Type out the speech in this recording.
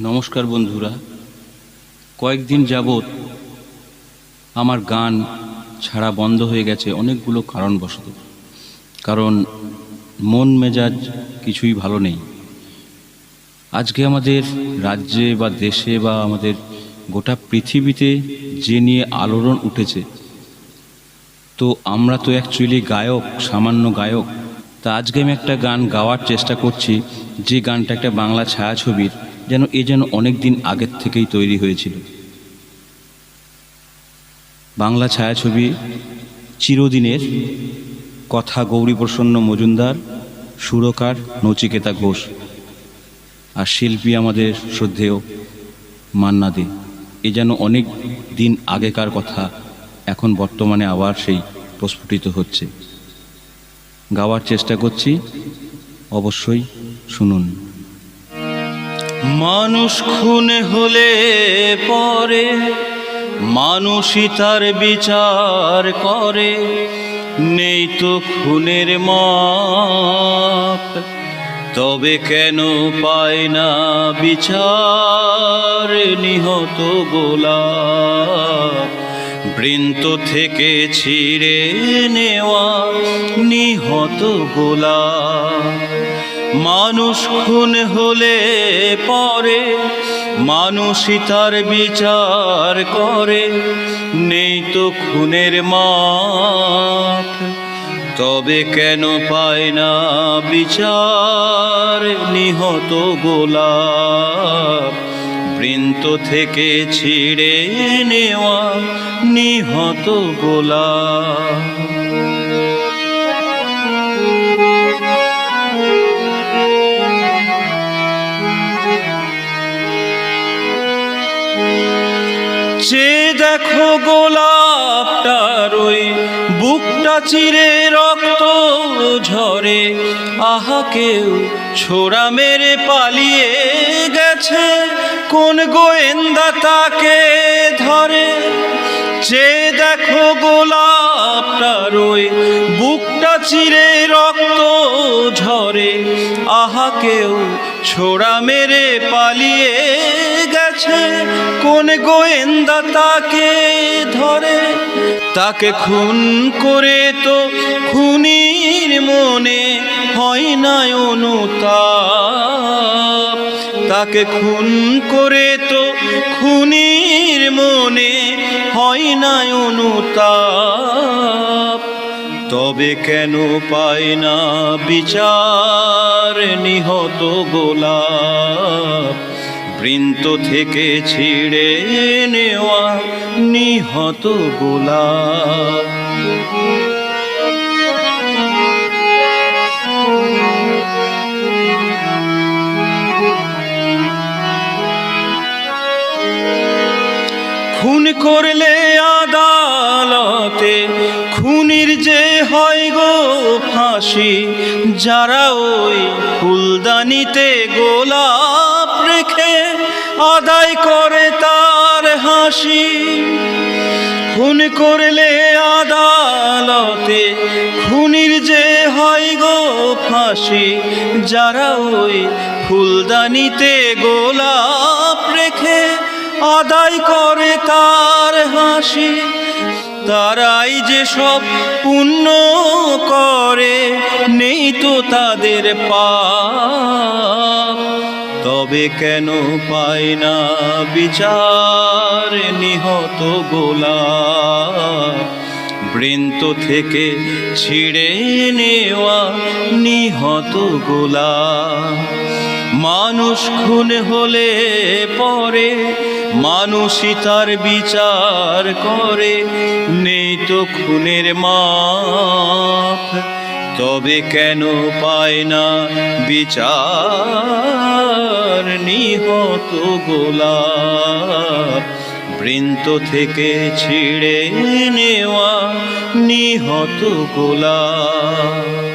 নমস্কার বন্ধুরা। কয়েকদিন যাবৎ আমার গান ছাড়া বন্ধ হয়ে গেছে অনেকগুলো কারণবশত। কারণ মন মেজাজ কিছুই ভালো নেই। আজকে আমাদের রাজ্যে বা দেশে বা আমাদের গোটা পৃথিবীতে যে নিয়ে আলোড়ন উঠেছে, তো আমরা তো অ্যাকচুয়ালি গায়ক, সামান্য গায়ক। তা আজকে আমি একটা গান গাওয়ার চেষ্টা করছি। যে গানটা একটা বাংলা ছায়াছবির যেন এ যেন অনেক দিন আগের থেকেই তৈরি হয়েছিল। বাংলা ছায়াছবি চিরদিনের কথা গৌরীপ্রসন্ন মজুমদার, সুরকার, নচিকেতা ঘোষ আর শিল্পী আমাদের শ্রদ্ধেয় মান্না দে। এ যেন অনেক দিন আগেকার কথা এখন বর্তমানে আবার সেই প্রস্ফুটিত হচ্ছে। গাওয়ার চেষ্টা করছি, অবশ্যই শুনুন। মানুষ খুন হলে পরে, মানুষই তার বিচার করে। নেই তো খুনের মাপ, তবে কেন পায় না বিচার নিহত গোলাপ? বৃন্ত থেকে ছিঁড়ে নেওয়া নিহত গোলাপ। মানুষ খুন হলে পরে, মানুষই তার বিচার করে। নেই তো খুনের মাপ, তবে কেন পায় না বিচার? নিহত গোলাপ বৃন্ত থেকে ছিঁড়ে নেওয়া নিহত গোলাপ। যে দেখো গোলাপটার ওই বুকটা চিরে রক্ত ঝরে। আহা, কেউ ছোড়া মেরে পালিয়ে গেছে। কোন গোয়েন্দা তাকে ধরে? যে দেখো গোলাপটার ওই বুকটা চিরে রক্ত ঝরে। আহা, কেউ ছোড়া মেরে পালিয়ে গেছে। কোন গোয়েন্দা তাকে ধরে? তাকে খুন করে তো খুনির মনে হয় না অনুতাপ। তাকে খুন করে তো খুনির মনে হয় না অনুতাপ। তবে কেন পায় না বিচার নিহত গোলাপ? বৃন্ত থেকে ছিঁড়ে নেওয়া নিহত গোলাপ। করলে আদালতে, খুনির যে হয় গো ফাঁসি, যারা ওই ফুলদানিতে গোলাপ রেখে আদায় করে তার হাসি। খুন করলে আদালতে, খুনির যে হয় গো ফাঁসি, যারা ওই ফুলদানিতে গোলাপ রেখে আদায় করে তার হাসি তারাই যে সব পুণ্য করে, নেই তো তাদের পাপ। তবে কেন পায় না বিচার নিহত গোলা বৃন্ত থেকে ছিঁড়ে নেওয়া নিহত গোলাপ। মানুষ খুন হলে পরে, মানুষই তার বিচার করে। নেই তো খুনের মাপ, তবে কেন পায় না বিচার? নিহত গোলাপ বৃন্ত থেকে ছিঁড়ে নেওয়া নিহত গোলাপ।